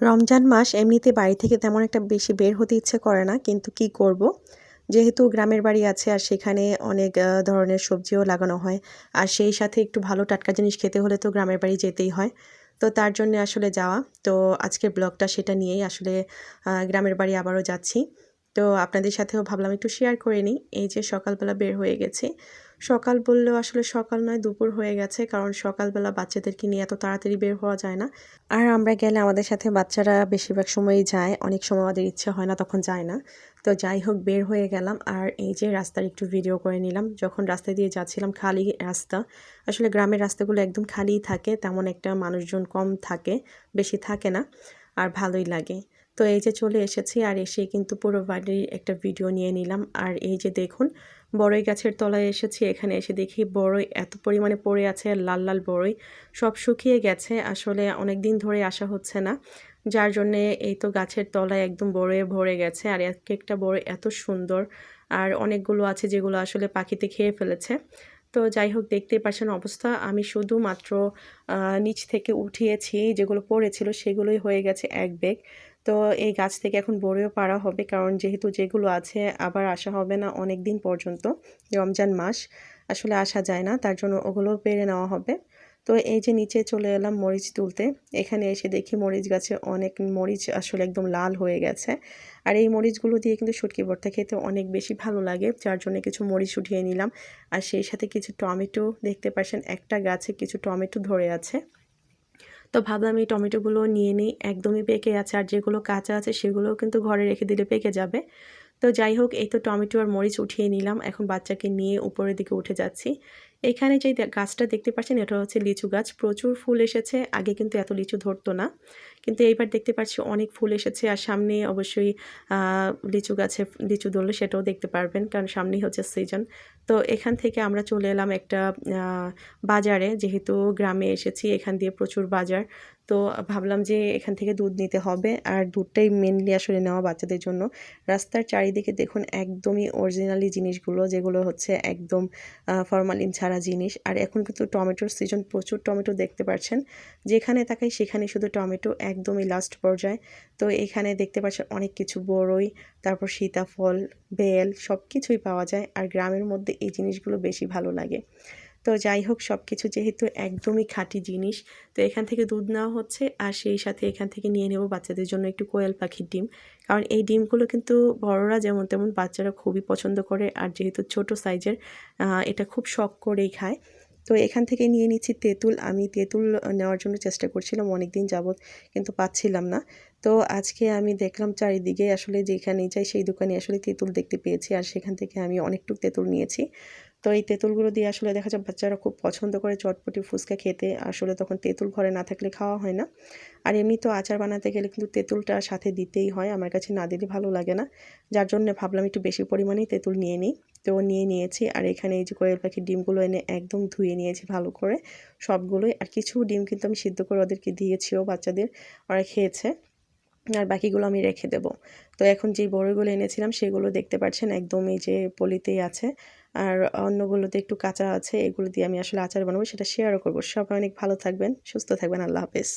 রমজান মাস এমনিতে বাড়ি থেকে তেমন একটা বেশি বের হতে ইচ্ছে করে না, কিন্তু কি করব? যেহেতু গ্রামের বাড়ি আছে আর সেখানে অনেক ধরনের সবজিও লাগানো হয়, আর সেই সাথে একটু ভালো টাটকা জিনিস খেতে হলে তো গ্রামের বাড়ি যেতেই হয়। তো তার জন্য আসলে যাওয়া। তো আজকের ব্লগটা সেটা নিয়েই আসলে গ্রামের বাড়ি আবারও যাচ্ছি। তো আপনাদের সাথেও ভাবলাম একটু শেয়ার করে নিই। এই যে সকালবেলা বের হয়ে গেছি। সকাল বললেও আসলে সকাল নয়, দুপুর হয়ে গেছে, কারণ সকালবেলা বাচ্চাদেরকে নিয়ে এত তাড়াতাড়ি বের হওয়া যায় না। আর আমরা গেলে আমাদের সাথে বাচ্চারা বেশিরভাগ সময়ই যায়, অনেক সময় আমাদের ইচ্ছে হয় না, তখন যায় না। তো যাই হোক, বের হয়ে গেলাম। আর এই যে রাস্তার একটু ভিডিও করে নিলাম। যখন রাস্তা দিয়ে যাচ্ছিলাম, খালি রাস্তা। আসলে গ্রামের রাস্তাগুলো একদম খালিই থাকে, তেমন একটা মানুষজন কম থাকে, বেশি থাকে না, আর ভালোই লাগে। তো এই যে চলে এসেছি আর এসে কিন্তু পুরো বাড়ির একটা ভিডিও নিয়ে নিলাম। আর এই যে দেখুন, বড়ই গাছের তলায় এসেছি। এখানে এসে দেখি বড়ই এত পরিমাণে পড়ে আছে, লাল লাল বড়ই। সব শুকিয়ে গেছে। আসলে অনেক দিন ধরে আসা হচ্ছে না। যার জন্যে এই তো গাছের তলায় একদম বড়য়ে ভরে গেছে। আর এক একটা বড় এত সুন্দর। আর অনেকগুলো আছে যেগুলো আসলে পাখিতে খেয়ে ফেলেছে। তো যাই হোক, দেখতেই পাচ্ছেন অবস্থা। আমি শুধুমাত্র নিচ থেকে উঠিয়েছি। যেগুলো পড়েছিল সেগুলোই হয়ে গেছে এক বেগ। তো এই গাছ থেকে এখন বড়েও পারা হবে। কারণ যেহেতু যেগুলো আছে আবার আসা হবে না অনেক দিন পর্যন্ত, রমজান মাস, আসলে আসা যায় না। তার জন্য ওগুলো পেরে নেওয়া হবে। তো এই যে নিচে চলে এলাম মরিচ তুলতে, এখানে এসে দেখি মরিচ গাছে অনেক মরিচ আসলে একদম লাল হয়ে গেছে। আর এই মরিচগুলো দিয়ে কিন্তু শুটকি ভর্তা খেতে অনেক বেশি ভালো লাগে। যার জন্য কিছু মরিচ উঠিয়ে নিলাম। আর সেই সাথে কিছু টমেটো, দেখতে পাচ্ছেন একটা গাছে কিছু টমেটো ধরে আছে। তো ভাবলাম এই টমেটোগুলো নিয়ে নিই। একদমই পেকে আছে আর যেগুলো কাঁচা আছে সেগুলোও কিন্তু ঘরে রেখে দিলে পেকে যাবে। তো যাই হোক, এই তো টমেটো আর মরিচ উঠিয়ে নিলাম। এখন বাচ্চাকে নিয়ে উপরের দিকে উঠে যাচ্ছি। এখানে যে গাছটা দেখতে পাচ্ছেন, এটা হচ্ছে লিচু গাছ। প্রচুর ফুল এসেছে। আগে কিন্তু এত লিচু ধরতো না। কিন্তু এইবার দেখতে পাচ্ছি অনেক ফুল এসেছে। আর সামনে অবশ্যই লিচু গাছে লিচু ধরলে সেটাও দেখতে পারবেন, কারণ সামনেই হচ্ছে সিজন তো এখান থেকে আমরা চলে এলাম একটা বাজারে। যেহেতু গ্রামে এসেছি, এখান দিয়ে প্রচুর বাজার। তো ভাবলাম যে এখান থেকে দুধ নিতে হবে। আর দুধটাই মেনলি আসলে নেওয়া বাচ্চাদের জন্য। রাস্তার চারিদিকে দেখুন, একদমই অরিজিনালি জিনিসগুলো, যেগুলো হচ্ছে একদম ফরমালিন ছাড়া জিনিস। আর এখন কিন্তু টমেটোর সিজন প্রচুর টমেটো দেখতে পাচ্ছেন যেখানে তাকাই সেখানে শুধু টমেটো একদমই লাস্ট পর্যায়ে। তো এখানে দেখতে পাচ্ছেন অনেক কিছু বড়ই তারপর সীতাফল, বেল সব কিছুই পাওয়া যায়। আর গ্রামের মধ্যে এই জিনিসগুলো বেশি ভালো লাগে। তো যাই হোক সব কিছু যেহেতু একদমই খাঁটি জিনিস, তো এখান থেকে দুধ নেওয়া হচ্ছে আর সেই সাথে এখান থেকে নিয়ে নেব বাচ্চাদের জন্য একটু কোয়েল পাখির ডিম। কারণ এই ডিমগুলো কিন্তু বড়রা যেমন তেমন বাচ্চারা খুবই পছন্দ করে আর যেহেতু ছোট সাইজের এটা খুব শখ করেই খায়। তো এখান থেকে নিয়ে নিচ্ছি তেঁতুল। আমি তেঁতুল নেওয়ার জন্য চেষ্টা করছিলাম অনেক দিন যাবৎ কিন্তু পাচ্ছিলাম না। তো আজকে আমি দেখলাম চারিদিকে আসলে যেখানে যাই সেই দোকানে আসলে তেঁতুল দেখতে পেয়েছি আর সেখান থেকে আমি অনেকটুকু তেঁতুল নিয়েছি। তো এই তেঁতুলগুলো দিয়ে আসলে দেখা যায় বাচ্চারা খুব পছন্দ করে চটপটি ফুচকা খেতে। আসলে তখন তেঁতুল ঘরে না থাকলে খাওয়া হয় না। আর এমনি তো আচার বানাতে গেলে কিন্তু তেঁতুলটা সাথে দিতেই হয়, আমার কাছে না দিলে ভালো লাগে না। যার জন্য ভাবলাম একটু বেশি পরিমাণেই তেঁতুল নিয়ে নিই। তো নিয়ে নিয়েছি আর এখানে এই যে কোয়েল পাখির ডিমগুলো এনে একদম ধুয়ে নিয়েছি ভালো করে সবগুলোই। আর কিছু ডিম কিন্তু আমি সিদ্ধ করে ওদেরকে দিয়েছিও বাচ্চাদের, ওরা খেয়েছে। আর বাকিগুলো আমি রেখে দেব। তো এখন যে বড়গুলো এনেছিলাম সেগুলো দেখতে পাচ্ছেন একদম এই যে পলিতেই আছে। আর অন্যগুলোতে একটু কাঁচা আছে, এগুলো দিয়ে আমি আসলে আচার বানাবো, সেটা শেয়ারও করব। সবাই অনেক ভালো থাকবেন, সুস্থ থাকবেন, আল্লাহ হাফেজ।